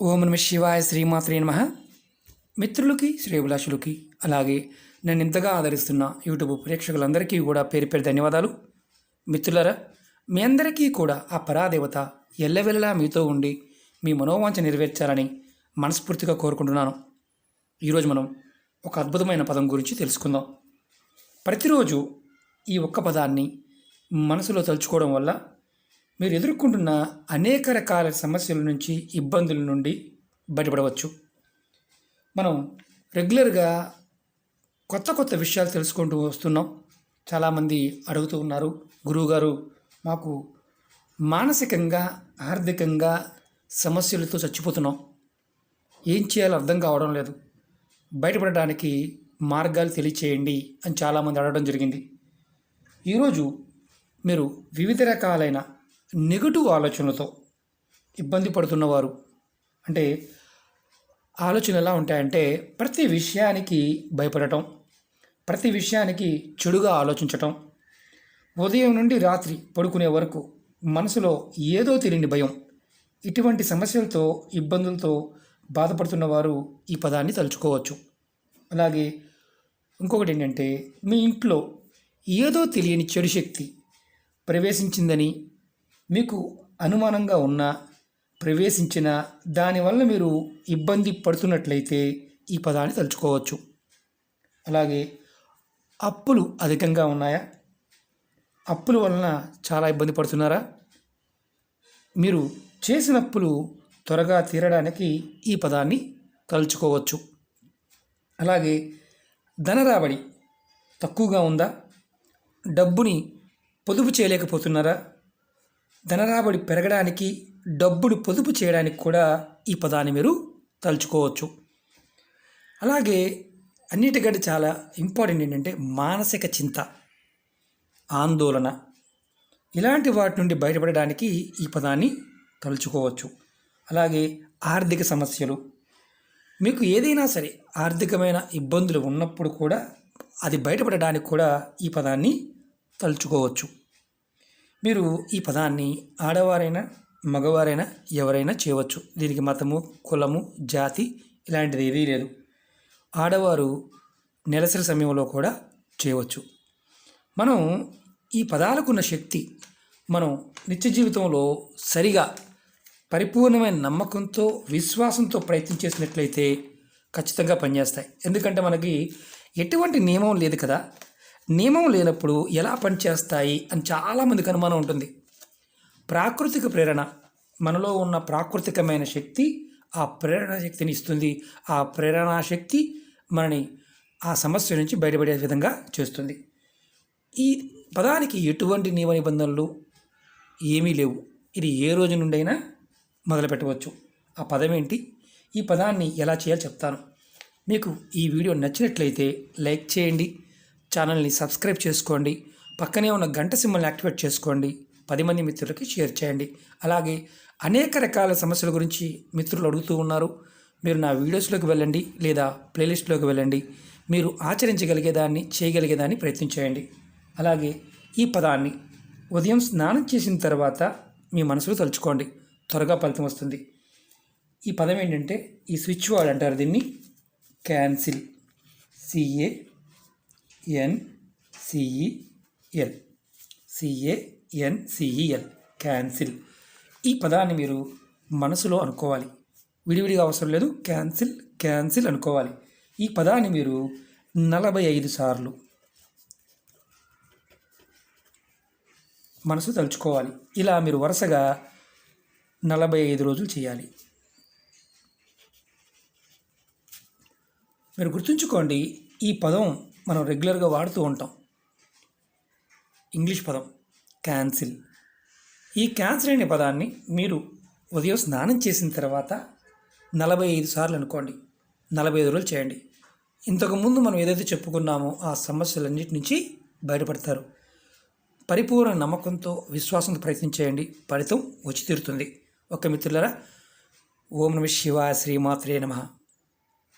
ఓం నమ శివాయ శ్రీమాత్రే నమ. మిత్రులకి శ్రేభిలాషులకి అలాగే నన్ను ఇంతగా ఆదరిస్తున్న యూట్యూబ్ ప్రేక్షకులందరికీ కూడా పేరు పేరు ధన్యవాదాలు. మిత్రులరా మీ అందరికీ కూడా ఆ పరాదేవత ఎల్లవెల్లలా మీతో ఉండి మీ మనోవాంఛ నెరవేర్చాలని మనస్ఫూర్తిగా కోరుకుంటున్నాను. ఈరోజు మనం ఒక అద్భుతమైన పదం గురించి తెలుసుకుందాం. ప్రతిరోజు ఈ ఒక్క పదాన్ని మనసులో తలుచుకోవడం వల్ల మీరు ఎదుర్కొంటున్న అనేక రకాల సమస్యల నుంచి ఇబ్బందుల నుండి బయటపడవచ్చు. మనం రెగ్యులర్గా కొత్త కొత్త విషయాలు తెలుసుకుంటూ వస్తున్నాం. చాలామంది అడుగుతూ ఉన్నారు గురువుగారు మాకు మానసికంగా ఆర్థికంగా సమస్యలతో చచ్చిపోతున్నాం. ఏం చేయాలో అర్థం కావడం లేదు. బయటపడడానికి మార్గాలు తెలియచేయండి అని చాలామంది అడగడం జరిగింది. ఈరోజు మీరు వివిధ రకాలైన నెగటివ్ ఆలోచనలతో ఇబ్బంది పడుతున్నవారు అంటే ఆలోచనలు ఎలా ఉంటాయంటే ప్రతి విషయానికి భయపడటం ప్రతి విషయానికి చెడుగా ఆలోచించటం ఉదయం నుండి రాత్రి పడుకునే వరకు మనసులో ఏదో తెలియని భయం ఇటువంటి సమస్యలతో ఇబ్బందులతో బాధపడుతున్న వారు ఈ పదాన్ని తలుచుకోవచ్చు. అలాగే ఇంకొకటి ఏంటంటే మీ ఇంట్లో ఏదో తెలియని చెడు శక్తి ప్రవేశించిందని మీకు అనుమానంగా ఉన్నా ప్రవేశించిన దానివల్ల మీరు ఇబ్బంది పడుతున్నట్లయితే ఈ పదాన్ని తలుచుకోవచ్చు. అలాగే అప్పులు అధికంగా ఉన్నాయా? అప్పుల వలన చాలా ఇబ్బంది పడుతున్నారా? మీరు చేసిన అప్పులు త్వరగా తీరడానికి ఈ పదాన్ని తలుచుకోవచ్చు. అలాగే ధన రాబడి తక్కువగా ఉందా? డబ్బుని పొదుపు చేయలేకపోతున్నారా? ధనరాబడి పెరగడానికి డబ్బులు పొదుపు చేయడానికి కూడా ఈ పదాన్ని మీరు తలుచుకోవచ్చు. అలాగే అన్నిటికంటే చాలా ఇంపార్టెంట్ ఏంటంటే మానసిక చింత ఆందోళన. ఇలాంటి వాటి నుండి బయటపడడానికి ఈ పదాన్ని తలుచుకోవచ్చు. అలాగే ఆర్థిక సమస్యలు. మీకు ఏదైనా సరే ఆర్థికమైన ఇబ్బందులు ఉన్నప్పుడు కూడా అది బయటపడడానికి కూడా ఈ పదాన్ని తలుచుకోవచ్చు. మీరు ఈ పదాన్ని ఆడవారైనా మగవారైనా ఎవరైనా చేయవచ్చు. దీనికి మతము కులము జాతి ఇలాంటిది ఏదీ లేదు. ఆడవారు నెలసరి సమయంలో కూడా చేయవచ్చు. మనం ఈ పదాలకున్న శక్తి మనం నిత్య జీవితంలో సరిగా పరిపూర్ణమైన నమ్మకంతో విశ్వాసంతో ప్రయత్నం చేసినట్లయితే ఖచ్చితంగా పనిచేస్తాయి. ఎందుకంటే మనకి ఎటువంటి నియమం లేదు కదా. నియమం లేనప్పుడు ఎలా పనిచేస్తాయి అని చాలామందికి అనుమానం ఉంటుంది. ప్రాకృతిక ప్రేరణ మనలో ఉన్న ప్రాకృతికమైన శక్తి ఆ ప్రేరణ శక్తిని ఇస్తుంది. ఆ ప్రేరణా శక్తి మనని ఆ సమస్య నుంచి బయటపడే విధంగా చేస్తుంది. ఈ పదానికి ఎటువంటి నియమ నిబంధనలు ఏమీ లేవు. ఇది ఏ రోజు నుండైనా మొదలు పెట్టవచ్చు. ఆ పదం ఏంటి? ఈ పదాన్ని ఎలా చేయాలో చెప్తాను. మీకు ఈ వీడియో నచ్చినట్లయితే లైక్ చేయండి. ఛానల్ని సబ్స్క్రైబ్ చేసుకోండి. పక్కనే ఉన్న గంట సింబల్ని యాక్టివేట్ చేసుకోండి. పది మంది మిత్రులకి షేర్ చేయండి. అలాగే అనేక రకాల సమస్యల గురించి మిత్రులు అడుగుతూ ఉన్నారు. మీరు నా వీడియోస్లోకి వెళ్ళండి లేదా ప్లేలిస్ట్లోకి వెళ్ళండి. మీరు ఆచరించగలిగేదాన్ని చేయగలిగేదాన్ని ప్రయత్నం చేయండి. అలాగే ఈ పదాన్ని ఉదయం స్నానం చేసిన తర్వాత మీ మనసులో తలుచుకోండి. త్వరగా ఫలితం వస్తుంది. ఈ పదం ఏంటంటే ఈ స్విచ్ వార్డ్ అంటారు దీన్ని. Cancel. C A N C E L C A N C E L cancel ఈ పదాన్ని మీరు మనసులో అనుకోవాలి. విడివిడిగా అవసరం లేదు. క్యాన్సిల్ క్యాన్సిల్ అనుకోవాలి. ఈ పదాన్ని మీరు నలభై ఐదు సార్లు మనసు తలుచుకోవాలి. ఇలా మీరు వరుసగా నలభై ఐదు రోజులు చేయాలి. మీరు గుర్తుంచుకోండి ఈ పదం మనం రెగ్యులర్గా వాడుతూ ఉంటాం. ఇంగ్లీష్ పదం క్యాన్సిల్ ఈ క్యాన్సిల్ అనే పదాన్ని మీరు ఉదయం స్నానం చేసిన తర్వాత నలభై ఐదు సార్లు అనుకోండి. నలభై ఐదు రోజులు చేయండి. ఇంతకుముందు మనం ఏదైతే చెప్పుకున్నామో ఆ సమస్యలన్నిటి నుంచి బయటపడతారు. పరిపూర్ణ నమ్మకంతో విశ్వాసంతో ప్రయత్నం చేయండి. ఫలితం వచ్చి తీరుతుంది. ఒక మిత్రులరా ఓం నమ శివాయ శ్రీమాత్రే నమ.